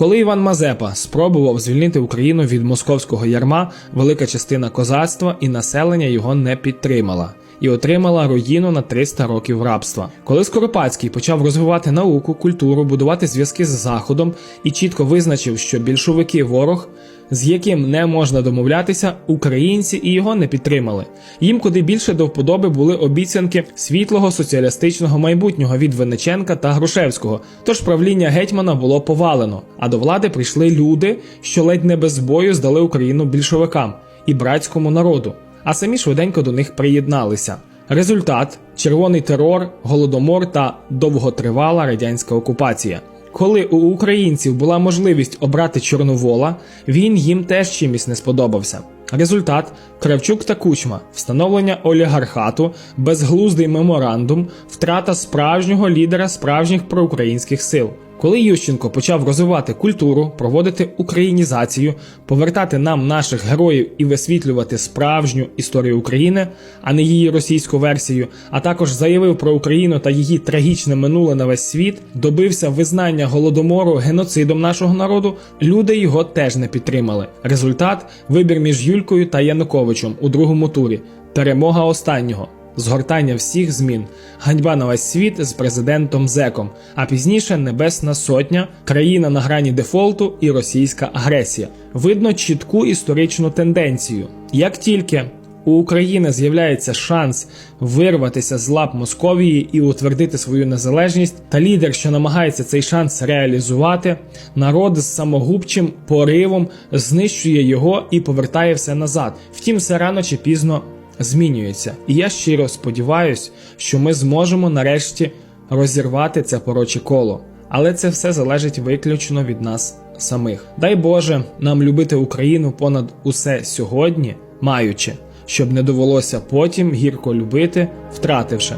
Коли Іван Мазепа спробував звільнити Україну від московського ярма, велика частина козацтва і населення його не підтримала. І отримала руїну на 300 років рабства. Коли Скоропадський почав розвивати науку, культуру, будувати зв'язки з Заходом і чітко визначив, що більшовики ворог, з яким не можна домовлятися, українці і його не підтримали. Їм куди більше до вподоби були обіцянки світлого соціалістичного майбутнього від Венеченка та Грушевського. Тож правління гетьмана було повалено, а до влади прийшли люди, що ледь не без бою здали Україну більшовикам і братському народу, а самі швиденько до них приєдналися. Результат червоний терор, голодомор та довготривала радянська окупація. Коли у українців була можливість обрати Чорновола, він їм теж чимось не сподобався. Результат. Кравчук та Кучма, встановлення олігархату, безглуздий меморандум, втрата справжнього лідера справжніх проукраїнських сил. Коли Ющенко почав розвивати культуру, проводити українізацію, повертати нам наших героїв і висвітлювати справжню історію України, а не її російську версію, а також заявив про Україну та її трагічне минуле на весь світ, добився визнання голодомору геноцидом нашого народу, люди його теж не підтримали. Результат. Вибір між Юлькою та Януковичем у другому турі. Перемога останнього. Згортання всіх змін, ганьба на весь світ з президентом Зеком, а пізніше Небесна Сотня, країна на грані дефолту і російська агресія. Видно чітку історичну тенденцію. Як тільки у України з'являється шанс вирватися з лап Московії і утвердити свою незалежність, та лідер, що намагається цей шанс реалізувати, народ з самогубчим поривом знищує його і повертає все назад. Втім, все рано чи пізно змінюється. І я щиро сподіваюся, що ми зможемо нарешті розірвати це пороче коло. Але це все залежить виключно від нас самих. Дай Боже нам любити Україну понад усе сьогодні, маючи, щоб не довелося потім гірко любити, втративши.